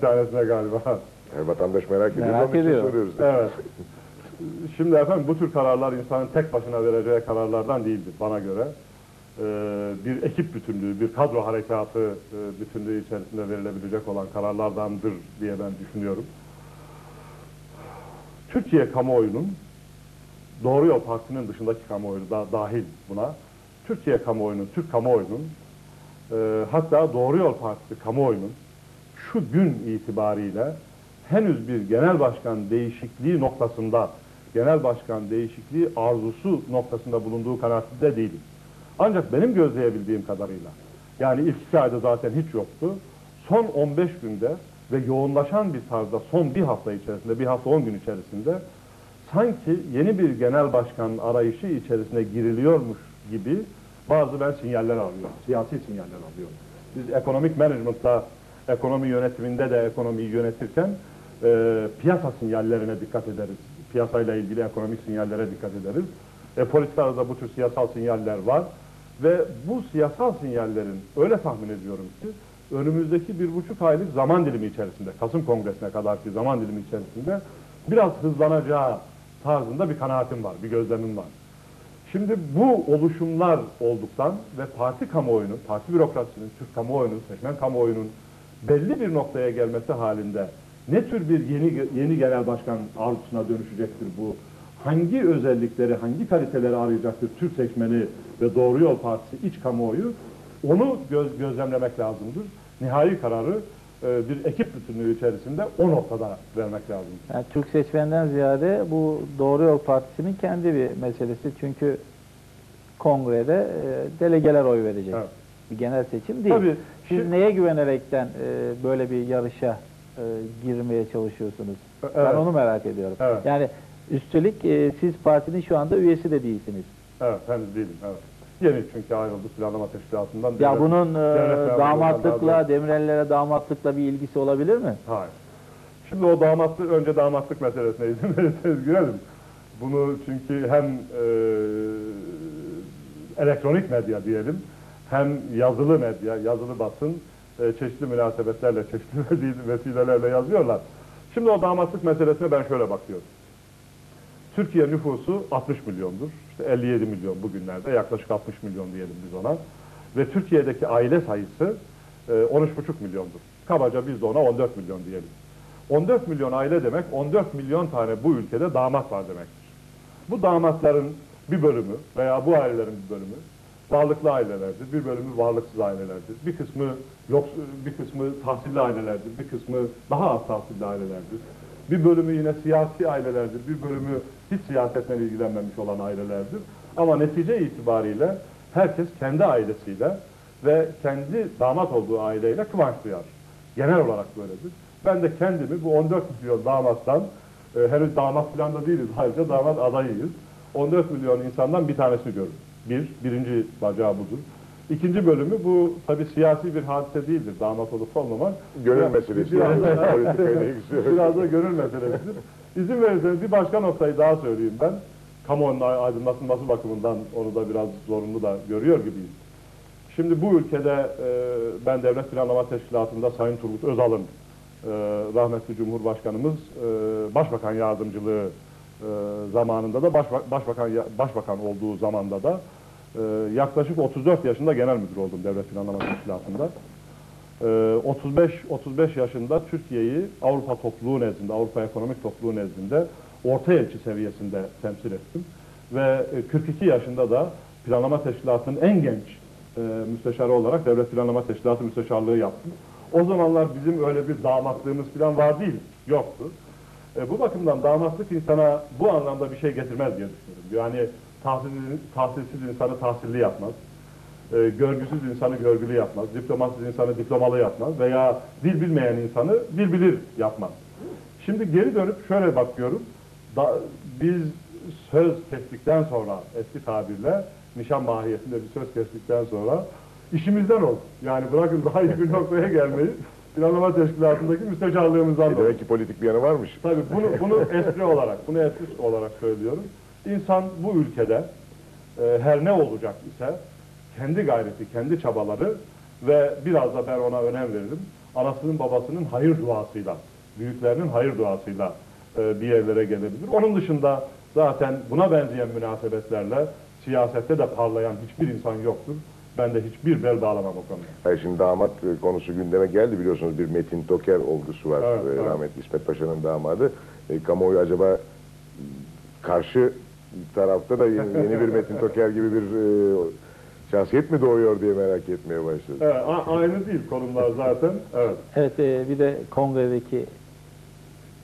bir tanesine galiba. Yani vatandaş merak ediyor. Merak ediyor. soruyoruz. Evet. Şimdi efendim bu tür kararlar insanın tek başına vereceği kararlardan değildir bana göre. Ee, bir ekip bütünlüğü, bir kadro harekatı e, bütünlüğü içerisinde verilebilecek olan kararlardandır diye ben düşünüyorum. Türkiye kamuoyunun, Doğru Yol Partisi'nin dışındaki kamuoyu da dahil buna, Türkiye kamuoyunun, Türk kamuoyunun, e, hatta Doğru Yol Partisi kamuoyunun şu gün itibariyle henüz bir genel başkan değişikliği noktasında, genel başkan değişikliği arzusu noktasında bulunduğu kanaatinde değilim. Ancak benim gözleyebildiğim kadarıyla, yani ilk iki ayda zaten hiç yoktu, son 15 günde ve yoğunlaşan bir tarzda son bir hafta içerisinde, bir hafta 10 gün içerisinde sanki yeni bir genel başkan arayışı içerisine giriliyormuş gibi bazı ben sinyaller alıyorum, siyasi sinyaller alıyorum. Biz ekonomik management'ta, ekonomi yönetiminde de ekonomiyi yönetirken e, piyasa sinyallerine dikkat ederiz. Piyasayla ilgili ekonomik sinyallere dikkat ederiz. E, politikalarda bu tür siyasal sinyaller var. Ve bu siyasal sinyallerin öyle tahmin ediyorum ki önümüzdeki bir buçuk aylık zaman dilimi içerisinde, Kasım Kongresi'ne kadarki zaman dilimi içerisinde biraz hızlanacağı tarzında bir kanaatim var, bir gözlemim var. Şimdi bu oluşumlar olduktan ve parti kamuoyunun, parti bürokrasisinin, Türk kamuoyunun, seçmen kamuoyunun belli bir noktaya gelmesi halinde ne tür bir yeni yeni genel başkan arzusuna dönüşecektir bu? Hangi özellikleri, hangi kaliteleri arayacaktır Türk seçmeni ve Doğru Yol Partisi iç kamuoyu? Onu göz, gözlemlemek lazımdır. Nihai kararı e, bir ekip bütünlüğü içerisinde o noktada vermek lazımdır. Yani Türk seçmenden ziyade bu Doğru Yol Partisi'nin kendi bir meselesi. Çünkü kongrede e, delegeler oy verecek. Evet. Bir genel seçim değil. Tabii, Siz şi- neye güvenerekten e, böyle bir yarışa e, girmeye çalışıyorsunuz? Evet. Ben onu merak ediyorum. Evet. Yani üstelik e, siz partinin şu anda üyesi de değilsiniz. Evet, henüz değilim. Evet. Yeni çünkü ayrıldı planlama teşkilatından. Ya devlet- bunun e, devlet damatlıkla, Demirel'lere damatlıkla bir ilgisi olabilir mi? Hayır. Şimdi o damatlık, önce damatlık meselesine izin verirseniz girelim. Bunu çünkü hem e, elektronik medya diyelim, hem yazılı medya, yazılı basın e, çeşitli münasebetlerle, çeşitli vesi- vesilelerle yazıyorlar. Şimdi o damatlık meselesine ben şöyle bakıyorum. Türkiye nüfusu 60 milyondur. İşte 57 milyon bugünlerde yaklaşık 60 milyon diyelim biz ona. Ve Türkiye'deki aile sayısı e, 13,5 milyondur. Kabaca biz de ona 14 milyon diyelim. 14 milyon aile demek 14 milyon tane bu ülkede damat var demektir. Bu damatların bir bölümü veya bu ailelerin bir bölümü varlıklı ailelerdir. Bir bölümü varlıksız ailelerdir. Bir kısmı yok, bir kısmı tahsilli ailelerdir. Bir kısmı daha az tahsilli ailelerdir. Bir bölümü yine siyasi ailelerdir. Bir bölümü hiç siyasetle ilgilenmemiş olan ailelerdir. Ama netice itibariyle herkes kendi ailesiyle ve kendi damat olduğu aileyle kıvanç duyar. Genel olarak böyledir. Ben de kendimi bu 14 milyon damattan, e, henüz damat falan da değiliz, ayrıca damat adayıyız. 14 milyon insandan bir tanesini görürüm. Bir, birinci bacağı budur. İkinci bölümü bu tabi siyasi bir hadise değildir damat olup olmamak. Gönül Biraz- meselesi. Biraz da, biraz da gönül meselesidir. İzin verirseniz bir başka noktayı daha söyleyeyim ben. Kamuoyunun aydınlatılması bakımından onu da biraz zorunlu da görüyor gibiyim. Şimdi bu ülkede e, ben Devlet Planlama Teşkilatı'nda Sayın Turgut Özal'ın e, rahmetli Cumhurbaşkanımız e, Başbakan Yardımcılığı zamanında da başba- Başbakan Başbakan olduğu zamanda da e, yaklaşık 34 yaşında genel müdür oldum Devlet Planlama Teşkilatı'nda. E, 35 35 yaşında Türkiye'yi Avrupa topluluğu nezdinde, Avrupa Ekonomik Topluluğu nezdinde orta elçi seviyesinde temsil ettim. Ve e, 42 yaşında da Planlama Teşkilatı'nın en genç e, müsteşarı olarak Devlet Planlama Teşkilatı müsteşarlığı yaptım. O zamanlar bizim öyle bir damatlığımız falan var değil, yoktu. E, bu bakımdan damatlık insana bu anlamda bir şey getirmez diye düşünüyorum. Yani tahsilsiz, tahsilsiz insanı tahsilli yapmaz. E, görgüsüz insanı görgülü yapmaz. Diplomasız insanı diplomalı yapmaz. Veya dil bilmeyen insanı dil bilir yapmaz. Şimdi geri dönüp şöyle bakıyorum. Da, biz söz kestikten sonra eski tabirle nişan mahiyetinde bir söz kestikten sonra işimizden oldu. Yani bırakın daha iyi bir noktaya gelmeyi planlama teşkilatındaki müsteşarlığımızdan E, dolayı. Demek ki politik bir yanı varmış. Tabii bunu, bunu espri olarak, bunu espri olarak söylüyorum. İnsan bu ülkede e, her ne olacak ise kendi gayreti, kendi çabaları ve biraz da ben ona önem veririm. anasının babasının hayır duasıyla, büyüklerinin hayır duasıyla e, bir yerlere gelebilir. Onun dışında zaten buna benzeyen münasebetlerle siyasette de parlayan hiçbir insan yoktur. Ben de hiçbir bel bağlamam o konuda. Hayır, şimdi damat e, konusu gündeme geldi biliyorsunuz bir Metin Toker olgusu var. Evet, E, evet. Rahmetli İsmet Paşa'nın damadı. E, kamuoyu acaba karşı tarafta da yeni, yeni bir Metin Toker gibi bir e, şahsiyet mi doğuyor diye merak etmeye başladı. Evet, aynı değil konumlar zaten. Evet. Evet e, bir de kongredeki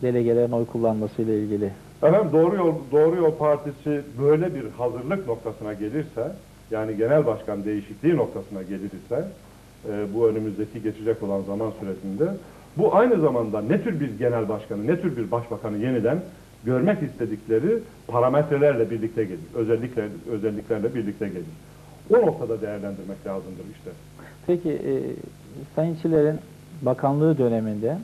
delegelerin oy kullanmasıyla ilgili. Efendim Doğru Yol, Doğru Yol Partisi böyle bir hazırlık noktasına gelirse, yani genel başkan değişikliği noktasına gelirse, e, bu önümüzdeki geçecek olan zaman süresinde, bu aynı zamanda ne tür bir genel başkanı, ne tür bir başbakanı yeniden görmek istedikleri parametrelerle birlikte gelir. Özellikle, özelliklerle birlikte gelir. O noktada değerlendirmek lazımdır işte. Peki e, Sayın Çiller'in bakanlığı döneminde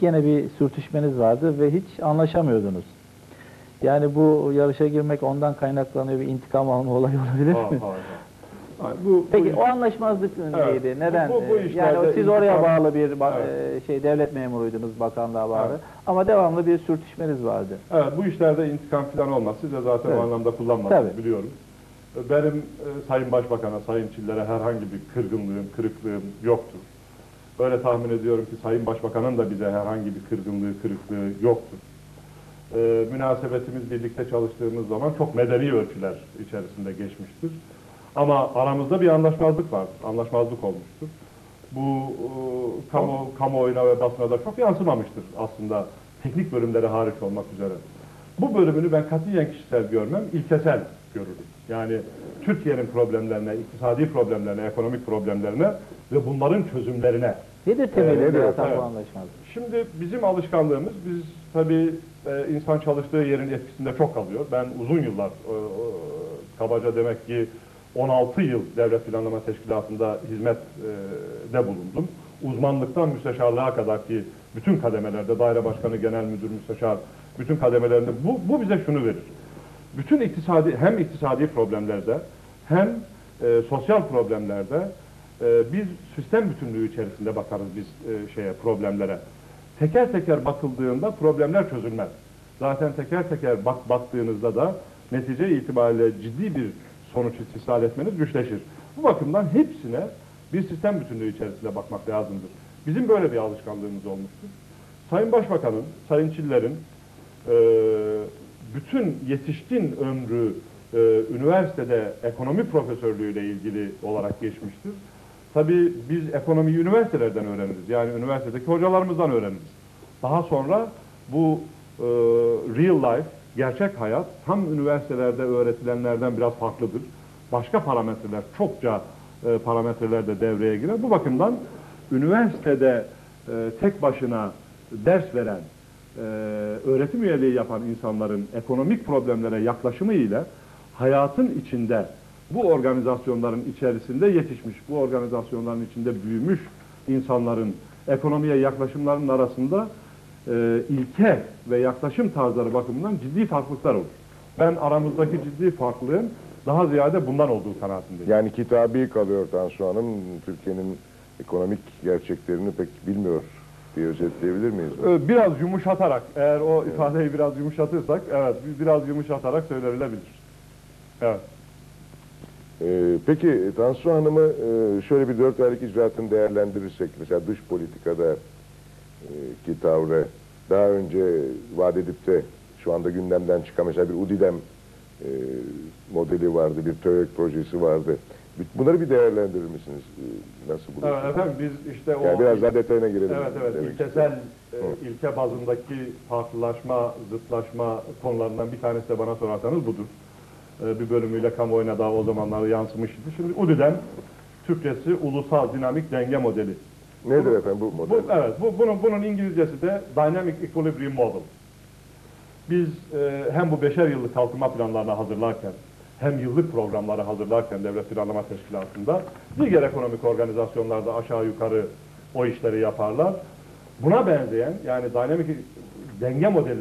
gene bir sürtüşmeniz vardı ve hiç anlaşamıyordunuz. Yani bu yarışa girmek ondan kaynaklanıyor bir intikam alma olayı olabilir Ha, mi? ha, ha. Yani bu, Peki bu- o anlaşmazlık Evet, neydi? Neden? bu- bu Ee, yani o- siz oraya bağlı bir ba- Evet. e, şey devlet memuruydunuz, bakanlığa bağlı. Evet. Ama devamlı bir sürtüşmeniz vardı. Evet, bu işlerde intikam falan olmaz. Siz de zaten Evet. o anlamda kullanmadınız Tabii. biliyorum. Benim e, Sayın Başbakan'a, Sayın Çiller'e herhangi bir kırgınlığım, kırıklığım yoktur. Öyle tahmin ediyorum ki Sayın Başbakan'ın da bize herhangi bir kırgınlığı, kırıklığı yoktur. E, münasebetimiz birlikte çalıştığımız zaman çok medeni ölçüler içerisinde geçmiştir. Ama aramızda bir anlaşmazlık var, anlaşmazlık olmuştur. Bu e, kamu, kamuoyuna ve basına da çok yansımamıştır aslında teknik bölümleri hariç olmak üzere. Bu bölümünü ben katiyen kişisel görmem, ilkesel görürüm. Yani Türkiye'nin problemlerine, iktisadi problemlerine, ekonomik problemlerine ve bunların çözümlerine. Nedir temelinde nedir yatan efendim? bu anlaşmazlık? Şimdi bizim alışkanlığımız, biz tabii e, insan çalıştığı yerin etkisinde çok kalıyor. Ben uzun yıllar, e, e, kabaca demek ki 16 yıl Devlet Planlama Teşkilatı'nda hizmette bulundum. Uzmanlıktan müsteşarlığa kadar ki bütün kademelerde, daire başkanı, genel müdür, müsteşar, bütün kademelerinde bu, bu bize şunu verir. Bütün iktisadi, hem iktisadi problemlerde hem e, sosyal problemlerde e, biz sistem bütünlüğü içerisinde bakarız biz e, şeye problemlere. Teker teker bakıldığında problemler çözülmez. Zaten teker teker bak baktığınızda da netice itibariyle ciddi bir sonuç istisal etmeniz güçleşir. Bu bakımdan hepsine bir sistem bütünlüğü içerisinde bakmak lazımdır. Bizim böyle bir alışkanlığımız olmuştur. Sayın Başbakan'ın, Sayın Çiller'in e, bütün yetişkin ömrü e, üniversitede ekonomi profesörlüğüyle ilgili olarak geçmiştir. Tabii biz ekonomiyi üniversitelerden öğreniriz. Yani üniversitedeki hocalarımızdan öğreniriz. Daha sonra bu e, real life, gerçek hayat tam üniversitelerde öğretilenlerden biraz farklıdır. Başka parametreler, çokça e, parametreler de devreye girer. Bu bakımdan üniversitede e, tek başına ders veren, e, öğretim üyeliği yapan insanların ekonomik problemlere yaklaşımı ile hayatın içinde bu organizasyonların içerisinde yetişmiş, bu organizasyonların içinde büyümüş insanların ekonomiye yaklaşımlarının arasında e, ilke ve yaklaşım tarzları bakımından ciddi farklılıklar olur. Ben aramızdaki ciddi farklılığın daha ziyade bundan olduğu kanaatindeyim. Yani kitabi kalıyor Tansu Hanım. Türkiye'nin ekonomik gerçeklerini pek bilmiyor diye özetleyebilir miyiz? Ee, Biraz yumuşatarak, eğer o ifadeyi biraz yumuşatırsak, evet biraz yumuşatarak söylenebilir. Evet. Ee, peki Tansu Hanım'ı e, şöyle bir dört aylık icraatını değerlendirirsek, mesela dış politikada e, ki tavrı daha önce vaat edip de şu anda gündemden çıkan mesela bir UDİDEM e, modeli vardı, bir TÖREK projesi vardı. Bunları bir değerlendirir misiniz? E, Nasıl evet buluyorsunuz? efendim biz işte o... Yani biraz daha detayına girelim. Evet evet demek ilkesel e, ilke bazındaki farklılaşma, zıtlaşma konularından bir tanesi de bana sorarsanız budur. E, bir bölümüyle kamuoyuna daha o zamanlar yansımıştı. Şimdi UDİDEM Türkçesi Ulusal Dinamik Denge Modeli. Nedir efendim bu model? Bu, evet, bu, bunun, bunun İngilizcesi de Dynamic Equilibrium Model. Biz e, hem bu beşer yıllık kalkınma planlarını hazırlarken, hem yıllık programları hazırlarken Devlet Planlama Teşkilatı'nda diğer ekonomik organizasyonlarda aşağı yukarı o işleri yaparlar. Buna benzeyen yani dynamic denge modelleri